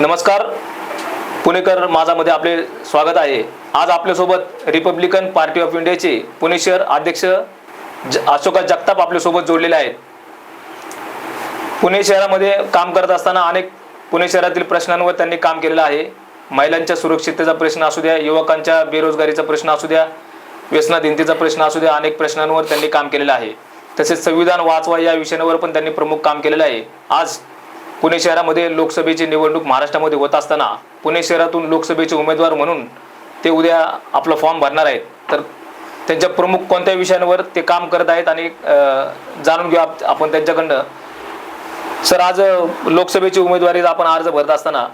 नमस्कार. पुणेकर माझामध्ये आपले स्वागत आहे. आज आपल्यासोबत रिपब्लिकन पार्टी ऑफ इंडियाचे पुणे शहर अध्यक्ष ज अशोका जगताप आपल्यासोबत जोडलेले आहेत. पुणे शहरामध्ये काम करत असताना अनेक पुणे शहरातील प्रश्नांवर त्यांनी काम केलेलं आहे. महिलांच्या सुरक्षिततेचा प्रश्न असू द्या युवकांच्या बेरोजगारीचा प्रश्न असू द्या व्यसनाधीनतेचा प्रश्न असू द्या अनेक प्रश्नांवर त्यांनी काम केलेलं आहे. तसेच संविधान वाचवा या विषयावर पण त्यांनी प्रमुख काम केलेलं आहे. आज पुणे शहरामध्ये लोकसभेची निवडणूक महाराष्ट्रामध्ये होत असताना पुणे शहरातून लोकसभेचे उमेदवार म्हणून ते उद्या आपला फॉर्म भरणार आहेत. तर त्यांच्या प्रमुख कोणत्या विषयांवर ते काम करत आहेत आणि जाणून घेऊ आपण त्यांच्याकडनं. सर आज लोकसभेची उमेदवारी आपण अर्ज भरत असताना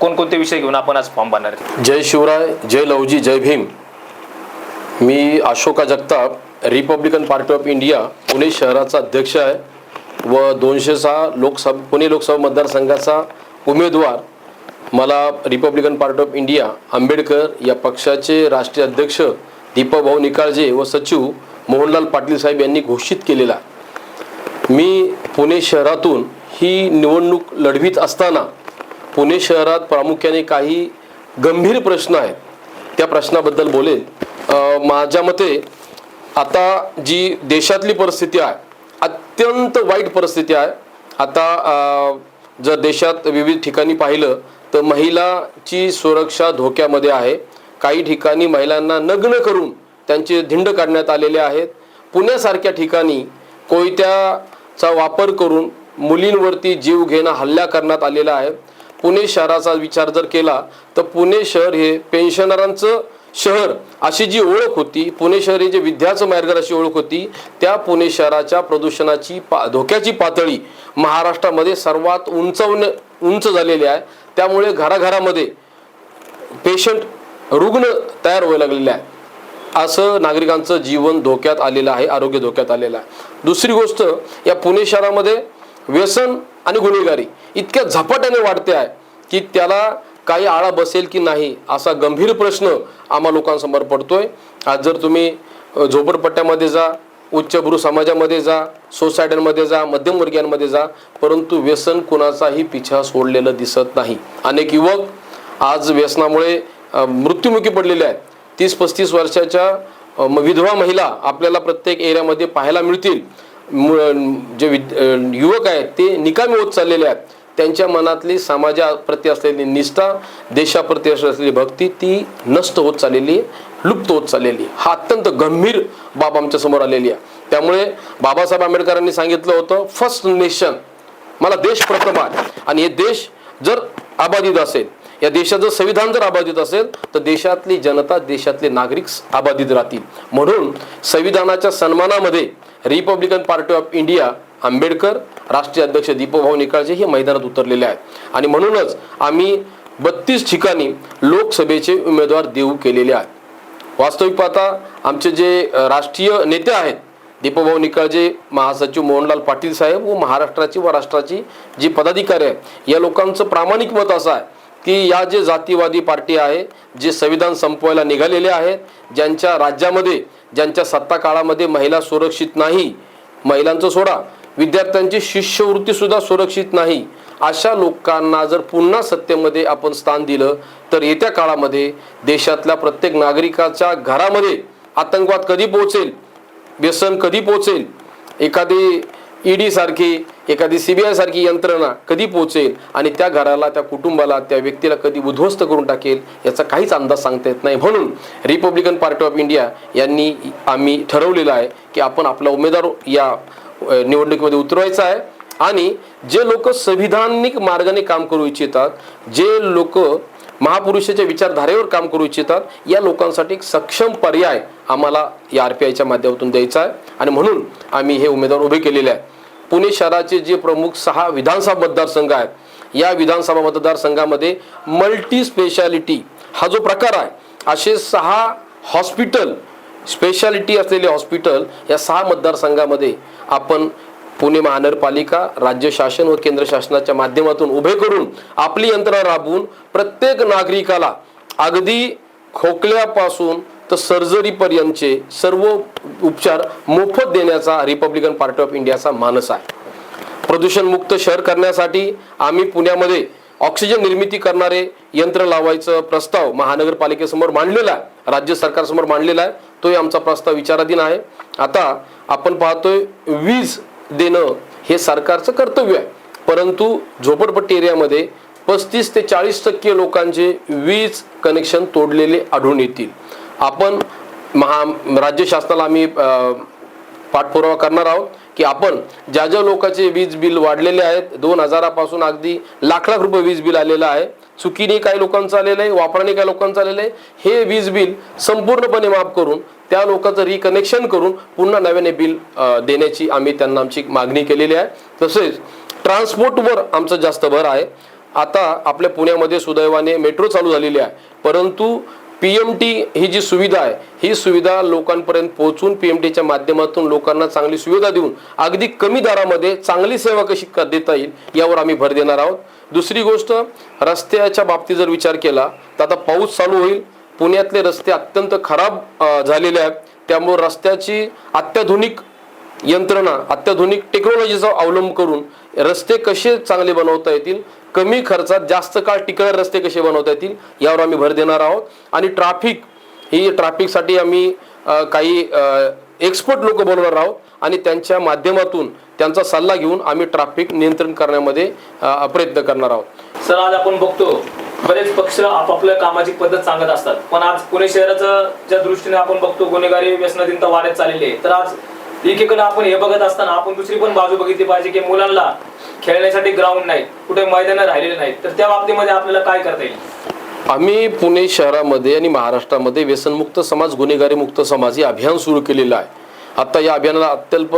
कोणकोणते विषय घेऊन आपण आज फॉर्म भरणार आहेत? जय शिवराय जय लवजी जय भीम. मी Ashoka Jagtap Republican Party of India Pune शहराचा अध्यक्ष आहे. व दोनशे सहा लोकसभा पुणे लोकसभा मतदारसंघाचा उमेदवार मला Republican Party of India Ambedkar या पक्षाचे राष्ट्रीय अध्यक्ष दीपकभाऊ निकाळजे व सचिव मोहनलाल पाटील साहेब यांनी घोषित केलेला. मी पुणे शहरातून ही निवडणूक लढवीत असताना पुणे शहरात प्रामुख्याने काही गंभीर प्रश्न आहेत. त्या प्रश्नाबद्दल बोलेल. माझ्या मते आता जी देशातली परिस्थिती आहे अत्यंत वाईट परिस्थिती आहे. आता जर देशात विविध ठिकाणी पाहिलं तर महिलाची सुरक्षा धोक्यामध्ये आहे. काही ठिकाणी महिलांना नग्न करून त्यांचे धिंड काढण्यात आलेले आहेत. पुण्यासारख्या ठिकाणी कोयत्याचा वापर करून मुलींवरती जीव घेणं हल्ला करण्यात आलेला आहे. पुणे शहराचा विचार जर केला तर पुणे शहर हे पेन्शनरांचं शहर अशी जी ओळख होती पुणे शहर हे जे विद्याचं मार्गर अशी ओळख होती त्या पुणे शहराच्या प्रदूषणाची पा धोक्याची पातळी महाराष्ट्रामध्ये सर्वात उंचवण उंच झालेली आहे. त्यामुळे घराघरामध्ये पेशंट रुग्ण तयार व्हायला लागलेले आहे. असं नागरिकांचं जीवन धोक्यात आलेलं आहे आरोग्य धोक्यात आलेलं आहे. दुसरी गोष्ट या पुणे शहरामध्ये व्यसन आणि गुन्हेगारी इतक्या झपाट्याने वाढते आहे की त्याला काही आळा बसेल की नाही असा गंभीर प्रश्न आम्हा लोकांसमोर पडतोय. आज जर तुम्ही झोपडपट्ट्यामध्ये जा उच्चभ्रू समाजामध्ये जा सोसायट्यांमध्ये जा मध्यमवर्गीयांमध्ये जा परंतु व्यसन कुणाचाही पिछा सोडलेलं दिसत नाही. अनेक युवक आज व्यसनामुळे मृत्युमुखी पडलेले आहेत. तीस पस्तीस वर्षाच्या म- विधवा महिला आपल्याला प्रत्येक एरियामध्ये पाहायला मिळतील. जे विद- युवक आहेत ते निकामी होत चाललेले आहेत. त्यांच्या मनातली समाजाप्रती असलेली निष्ठा देशाप्रती असलेली भक्ती ती नष्ट होत चाललेली आहे, लुप्त होत चाललेली आहे. हा अत्यंत गंभीर बाब आमच्यासमोर आलेली आहे. त्यामुळे बाबासाहेब आंबेडकरांनी सांगितलं होतं फर्स्ट नेशन मला देश प्रथम आहे आणि हे देश जर अबाधित असेल या देशाचं संविधान जर अबाधित असेल तर देशातली जनता देशातले नागरिक अबाधित राहतील. म्हणून संविधानाच्या सन्मानामध्ये Republican Party of India Ambedkar राष्ट्रीय अध्यक्ष दीपभाऊ निकाळजे हे मैदानात उतरलेले आहेत. आणि म्हणूनच आम्ही बत्तीस ठिकाणी लोकसभेचे उमेदवार देऊ केलेले आहेत. वास्तविक पाहता आमचे जे राष्ट्रीय नेते आहेत दीपभाऊ निकाळजे महासचिव मोहनलाल पाटील साहेब व महाराष्ट्राची व राष्ट्राची जी पदाधिकारी आहे या लोकांचं प्रामाणिक मत असं आहे की या जे जातीवादी पार्टी आहे जे संविधान संपवायला निघालेले आहेत ज्यांच्या राज्यामध्ये ज्यांच्या सत्ता काळामध्ये महिला सुरक्षित नाही महिलांचं सोडा विद्यार्थ्यांची शिष्यवृत्ती सुद्धा सुरक्षित नाही. अशा लोकांना जर पुन्हा सत्तेमध्ये आपण स्थान दिलं तर येत्या काळामध्ये देशातल्या प्रत्येक नागरिकाच्या घरामध्ये आतंकवाद कधी पोहोचेल व्यसन कधी पोहोचेल एखादी ईडी सारखी एखादी सीबीआय सारखी यंत्रणा कधी पोहोचेल आणि त्या घराला त्या कुटुंबाला त्या व्यक्तीला कधी उद्ध्वस्त करून टाकेल याचा काहीच अंदाज सांगता येत नाही. म्हणून रिपब्लिकन पार्टी ऑफ इंडिया यांनी आम्ही ठरवलेलं आहे की आपण आपला उमेदवार या निवडणुकीमध्ये उतरवायचा आहे. आणि जे लोक संविधानिक मार्गाने काम करू इच्छितात जे लोक महापुरुषाच्या विचारधारेवर काम करू इच्छितात या लोकांसाठी एक सक्षम पर्याय आम्हाला या आर पी आयच्या माध्यमातून द्यायचा आहे. आणि म्हणून आम्ही हे उमेदवार उभे केलेले आहे. पुणे शहराचे जे प्रमुख सहा विधानसभा मतदारसंघ आहेत या विधानसभा मतदारसंघामध्ये मल्टी स्पेशालिटी हा जो प्रकार आहे असे सहा हॉस्पिटल स्पेशालिटी असलेले हॉस्पिटल या सहा मतदारसंघामध्ये आपण पुणे महानगरपालिका राज्य शासन व केंद्र शासनाच्या माध्यमातून उभे करून आपली यंत्रणा राबवून प्रत्येक नागरिकाला अगदी खोकल्यापासून तर सर्जरीपर्यंतचे सर्व उपचार मोफत देण्याचा रिपब्लिकन पार्टी ऑफ इंडियाचा मानस आहे. प्रदूषणमुक्त शहर करण्यासाठी आम्ही पुण्यामध्ये ऑक्सिजन निर्मिती करणारे यंत्र लावायचं प्रस्ताव महानगरपालिकेसमोर मांडलेला आहे राज्य सरकारसमोर मांडलेला आहे. तोही आमचा प्रस्ताव विचाराधीन आहे. आता आपण पाहतोय वीज देणं हे सरकारचं कर्तव्य आहे. परंतु झोपडपट्टी एरियामध्ये पस्तीस ते चाळीस टक्के लोकांचे वीज कनेक्शन तोडलेले आढळून येतील. आपण महा राज्य शासनाला आम्ही पाठपुरावा करणार आहोत की आपण ज्या ज्या लोकांचे वीज बिल वाढलेले आहेत दोन हजारापासून अगदी लाख लाख रुपये वीज बिल आलेलं आहे चुकीने काही लोकांचं आलेलं आहे वापराने काही लोकांचं आलेलं आहे हे वीज बिल संपूर्णपणे माफ करून त्या लोकांचं रिकनेक्शन करून पुन्हा नव्याने बिल देण्याची आम्ही त्यांना आमची मागणी केलेली आहे. तसेच ट्रान्सपोर्टवर आमचं जास्त भर आहे. आता आपल्या पुण्यामध्ये सुदैवाने मेट्रो चालू झालेली आहे. परंतु पी एम टी ही जी सुविधा आहे ही सुविधा लोकांपर्यंत पोहोचून पी एम टीच्या माध्यमातून लोकांना चांगली सुविधा देऊन अगदी कमी दरामध्ये चांगली सेवा कशी देता येईल यावर आम्ही भर देणार आहोत. दुसरी गोष्ट रस्त्याच्या बाबतीत जर विचार केला तर आता पाऊस चालू होईल. पुण्यातले रस्ते अत्यंत खराब झालेले आहेत. त्यामुळे रस्त्याची अत्याधुनिक यंत्रणा अत्याधुनिक टेक्नॉलॉजीचा अवलंब करून रस्ते कसे चांगले बनवता येतील कमी खर्चात जास्त काळ टिकणारे रस्ते कसे बनवता येतील यावर आम्ही भर देणार आहोत. आणि ट्रॅफिक ही ट्रॅफिकसाठी आम्ही काही एक्सपर्ट लोक बोलवणार आहोत. आणि त्यांच्या माध्यमातून त्यांचा सल्ला घेऊन आम्ही ट्रॅफिक नियंत्रण करण्यामध्ये प्रयत्न करणार आहोत. सर आज आपण बघतो बरेच पक्ष आपापल्या कामाची पद्धत सांगत असतात. पण आज पुणे शहराचं ज्या दृष्टीने आपण बघतो गुन्हेगारी व्यसनाधीनता वाढत चाललेली आहे. तर आज एकीकडे आपण हे बघत असताना आपण दुसरी पण बाजू बघितली पाहिजे की मुलांना खेळण्यासाठी ग्राउंड नाही कुठे मैदान राहिलेले नाहीत. तर त्या बाबतीमध्ये आपल्याला काय करता येईल? आम्ही पुणे शहरामध्ये आणि महाराष्ट्रामध्ये व्यसनमुक्त समाज गुन्हेगारी मुक्त समाज हे अभियान सुरू केलेलं आहे. आता या अभियानाला अत्यल्प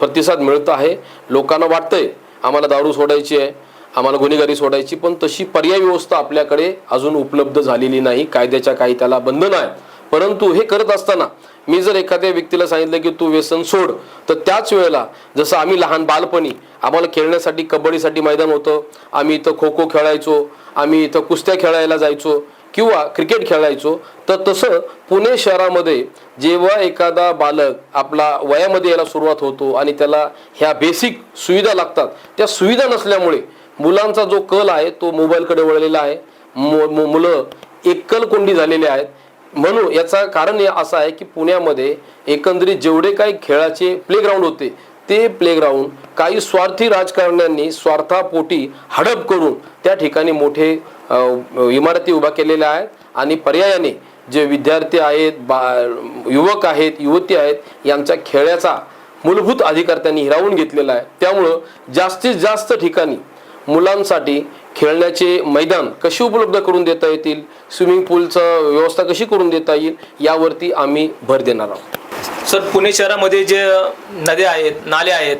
प्रतिसाद मिळत आहे. लोकांना वाटतंय आम्हाला दारू सोडायची आहे आम्हाला गुन्हेगारी सोडायची पण तशी पर्याय व्यवस्था आपल्याकडे अजून उपलब्ध झालेली नाही. कायद्याच्या काही त्याला बंधन आहे परंतु हे करत असताना मी जर एखाद्या व्यक्तीला सांगितलं की तू व्यसन सोड तर त्याच वेळेला जसं आम्ही लहान बालपणी आम्हाला खेळण्यासाठी कबड्डीसाठी मैदान होतं आम्ही इथं खो खो खेळायचो आम्ही इथं कुस्त्या खेळायला जायचो किंवा क्रिकेट खेळायचो तर तसं पुणे शहरामध्ये जेव्हा एखादा बालक आपला वयामध्ये यायला सुरुवात होतो आणि त्याला ह्या बेसिक सुविधा लागतात त्या सुविधा नसल्यामुळे मुलांचा जो कल आहे तो मोबाईलकडे वळलेला आहे. मु- मु- मुलं एकल कोंडी झालेले आहेत. म्हणून याचा कारण हे असं आहे की पुण्यामध्ये एकंदरीत जेवढे काही खेळाचे प्लेग्राऊंड होते ते प्लेग्राऊंड काही स्वार्थी राजकारण्यांनी स्वार्थापोटी हडप करून त्या ठिकाणी मोठे इमारती उभ्या केलेल्या आहेत आणि पर्यायाने जे विद्यार्थी आहेत बा युवक आहेत युवती आहेत यांच्या खेळाचा मूलभूत अधिकार त्यांनी हिरावून घेतलेला आहे. त्यामुळं जास्तीत जास्त ठिकाणी मुलांसाठी खेळण्याचे मैदान कशी उपलब्ध करून देता येतील? स्विमिंग पूलचं व्यवस्था कशी करून देता येईल? यावरती आम्ही भर देणार आहोत. सर पुणे शहरामध्ये जे नद्या आहेत नाले आहेत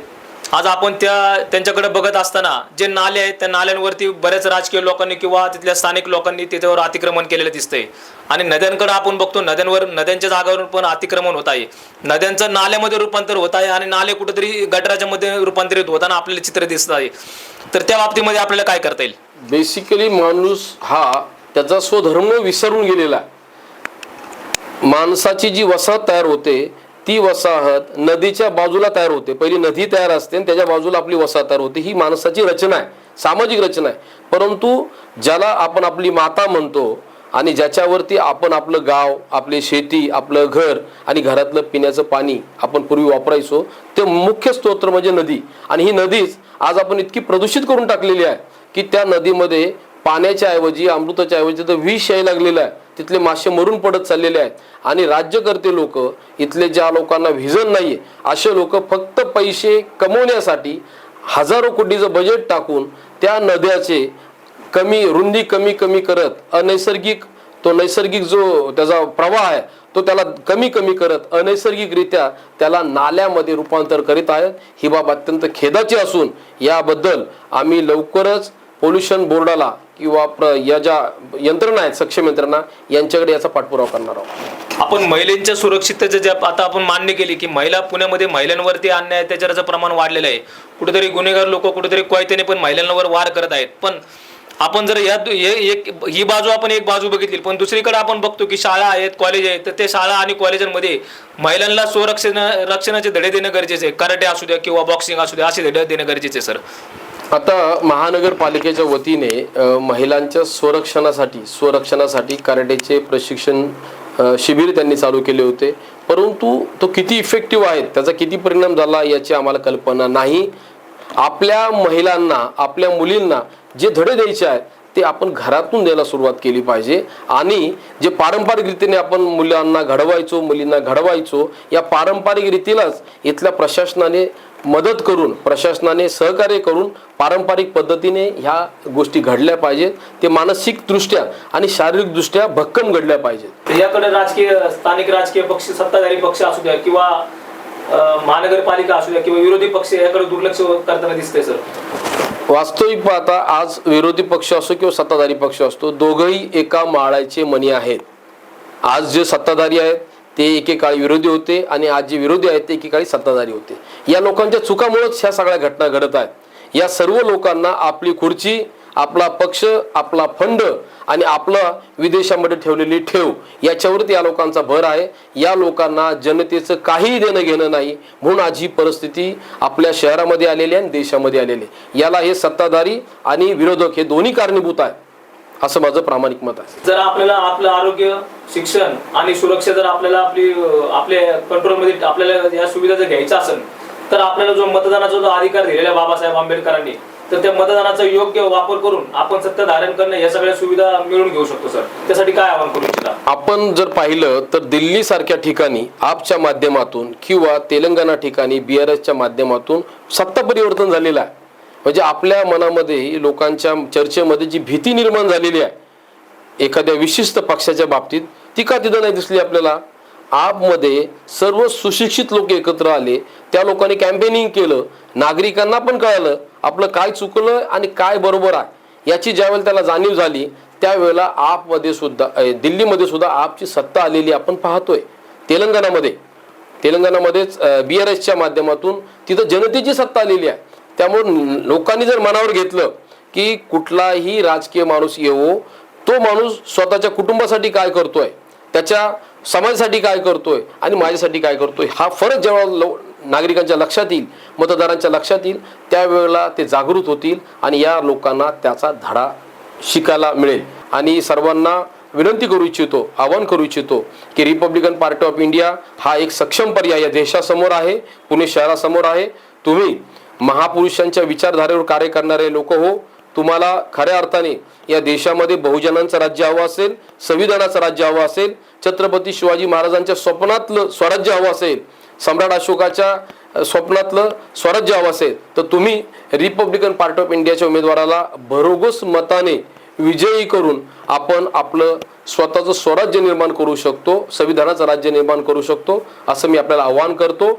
आज आपण त्या त्यांच्याकडे बघत असताना जे नाले आहेत त्या नाल्यांवरती बऱ्याच राजकीय लोकांनी किंवा तिथल्या स्थानिक लोकांनी त्याच्यावर अतिक्रमण केलेलं दिसतंय. आणि नद्यांकडे आपण बघतो नद्यांवर नद्यांच्या जागावर पण अतिक्रमण होत आहे. नद्यांचं नाल्यामध्ये रूपांतर होत आहे आणि नाले कुठेतरी गटराच्या मध्ये रूपांतरित होताना आपल्याला चित्र दिसत आहे. तर त्या बाबतीमध्ये आपल्याला काय करता येईल? बेसिकली माणूस हा त्याचा स्वधर्म विसरून गेलेला आहे. माणसाची जी वसाहत तयार होते ती वसाहत नदीच्या बाजूला तयार होते. पहिली नदी तयार असते आणि त्याच्या बाजूला आपली वसाहत तयार होते. ही माणसाची रचना आहे. सामाजिक रचना आहे. परंतु ज्याला आपण आपली माता म्हणतो आणि ज्याच्यावरती आपण आपलं गाव आपली शेती आपलं घर आणि घरातलं पिण्याचं पाणी आपण पूर्वी वापरायचो ते मुख्य स्तोत्र म्हणजे नदी. आणि ही नदीच आज आपण इतकी प्रदूषित करून टाकलेली आहे की त्या नदीमध्ये पाण्याच्या ऐवजी अमृताच्या ऐवजी तर विष यायला लागलेलं आहे. तिथले मासे मरून पडत चाललेले आहेत. आणि राज्यकर्ते लोक इथले ज्या लोकांना व्हिजन नाही असे लोक फक्त पैसे कमवण्यासाठी हजारो कोटीचं बजेट टाकून त्या नद्याचे कमी रुंदी कमी कमी करत अनैसर्गिक तो नैसर्गिक जो त्याचा प्रवाह आहे तो त्याला कमी कमी करत अनैसर्गिकरित्या त्याला नाल्यामध्ये रूपांतर करीत आहेत. ही बाब अत्यंत खेदाची असून याबद्दल आम्ही लवकरच पोल्युशन बोर्डाला किंवा प्र- या ज्या यंत्रणा आहेत सक्षम यंत्रणा यांच्याकडे याचा पाठपुरावा करणार आहोत. आपण महिलांच्या सुरक्षिततेचं ज्या आता आपण मान्य केली की महिला पुण्यामध्ये महिलांवरती अन्याय अत्याचाराचं प्रमाण वाढलेलं आहे. कुठेतरी गुन्हेगार लोक कुठेतरी कोयत्याने पण महिलांवर वार करत आहेत. पण आपण जर या एक ही बाजू आपण एक बाजू बघितली पण दुसरीकडे आपण बघतो की शाळा आहेत कॉलेज आहेत तर ते शाळा आणि कॉलेजांमध्ये महिलांना स्वरक्षण रक्षणाचे धडे देणं गरजेचे आहे. कराटे असू द्या किंवा बॉक्सिंग असू द्या असे धडे देणं गरजेचे आहे, सर आता महानगरपालिकेच्या वतीने महिलांच्या स्वरक्षणासाठी स्वरक्षणासाठी कराटेचे प्रशिक्षण शिबिर त्यांनी चालू केले होते. परंतु तो किती इफेक्टिव्ह आहे त्याचा किती परिणाम झाला याची आम्हाला कल्पना नाही. आपल्या महिलांना आपल्या मुलींना जे धडे द्यायचे आहेत ते आपण घरातून द्यायला सुरुवात केली पाहिजे. आणि जे पारंपरिक रीतीने आपण मुलांना घडवायचो मुलींना घडवायचो या पारंपरिक रीतीलाच इथल्या प्रशासनाने मदत करून प्रशासनाने सहकार्य करून पारंपरिक पद्धतीने ह्या गोष्टी घडल्या पाहिजेत. ते मानसिकदृष्ट्या आणि शारीरिकदृष्ट्या भक्कम घडल्या पाहिजेत. याकडे राजकीय स्थानिक राजकीय पक्ष सत्ताधारी पक्ष असू द्या किंवा महानगरपालिका असू द्या किंवा विरोधी पक्ष याकडे दुर्लक्ष करताना दिसतंय सर. वास्तविक पाहता आज विरोधी पक्ष असो किंवा सत्ताधारी पक्ष असतो दोघंही एका माळाचे मणी आहेत. आज जे सत्ताधारी आहेत ते एकेकाळी विरोधी होते आणि आज जे विरोधी आहेत ते एकेकाळी सत्ताधारी होते. या लोकांच्या चुकामुळेच ह्या सगळ्या घटना घडत आहेत. या सर्व लोकांना आपली खुर्ची आपला पक्ष आपला फंड आणि आपला विदेशामध्ये ठेवलेली ठेव याच्यावरती या लोकांचा भर आहे. या लोकांना जनतेचं काही देणं घेणं नाही म्हणून आज ही परिस्थिती आपल्या शहरामध्ये आलेली आहे आणि देशामध्ये आलेली आहे. याला हे सत्ताधारी आणि विरोधक हे दोन्ही कारणीभूत आहे असं माझं प्रामाणिक मत आहे. जर आपल्याला आपलं आरोग्य शिक्षण आणि सुरक्षा जर आपल्याला आपली आपल्या कंट्रोलमध्ये आपल्याला या सुविधा जर घ्यायच्या असेल तर आपल्याला जो मतदानाचा जो अधिकार दिलेला बाबासाहेब आंबेडकरांनी तर त्या मतदानाचा योग्य वापर करून आपण सत्ता धारण करणं या सगळ्या सुविधा मिळवून घेऊ शकतो सर. त्यासाठी काय आवाहन करू इच्छिता? आपण जर पाहिलं तर दिल्ली सारख्या ठिकाणी आपच्या माध्यमातून किंवा तेलंगणा ठिकाणी बी आर एसच्या माध्यमातून सत्ता परिवर्तन झालेलं आहे. म्हणजे आपल्या मनामध्ये लोकांच्या चर्चेमध्ये जी भीती निर्माण झालेली आहे एखाद्या विशिष्ट पक्षाच्या बाबतीत ती का तिथं नाही दिसली आपल्याला? आपमध्ये सर्व सुशिक्षित लोक एकत्र आले त्या लोकांनी कॅम्पेनिंग केलं नागरिकांना पण कळलं आपलं काय चुकलं आणि काय बरोबर आहे याची ज्यावेळेला त्याला जाणीव झाली त्यावेळेला आपमध्ये सुद्धा दिल्लीमध्ये सुद्धा आपची सत्ता आलेली आपण पाहतोय. तेलंगणामध्ये तेलंगणामध्येच बी आर एसच्या माध्यमातून तिथं जनतेची सत्ता आलेली आहे. त्यामुळे लोकांनी जर मनावर घेतलं की कुठलाही राजकीय माणूस येवो तो माणूस स्वतःच्या कुटुंबासाठी काय करतोय त्याच्या समाजासाठी काय करतोय आणि माझ्यासाठी काय करतोय हा फरक जेव्हा लो- नागरिकांच्या लक्षात येईल मतदारांच्या लक्षात येईल त्यावेळेला ते जागृत होतील आणि या लोकांना त्याचा धडा शिकायला मिळेल. आणि सर्वांना विनंती करू इच्छितो आवाहन करू इच्छितो की रिपब्लिकन पार्टी ऑफ इंडिया हा एक सक्षम पर्याय या देशासमोर आहे पुणे शहरासमोर आहे. तुम्ही महापुरुषांच्या विचारधारेवर कार्य करणारे लोक हो. तुम्हाला खऱ्या अर्थाने या देशामध्ये बहुजनांचं राज्य हवं असेल संविधानाचं राज्य हवं असेल छत्रपती शिवाजी महाराजांच्या स्वप्नातलं स्वराज्य हवं असेल सम्राट अशोकाच्या स्वप्नातलं स्वराज्य हवं असेल तर तुम्ही रिपब्लिकन पार्टी ऑफ इंडियाच्या उमेदवाराला भरोगोस मताने विजयी करून आपण आपलं स्वतःचं स्वराज्य निर्माण करू शकतो संविधानाचं राज्य निर्माण करू शकतो असं मी आपल्याला आवाहन करतो.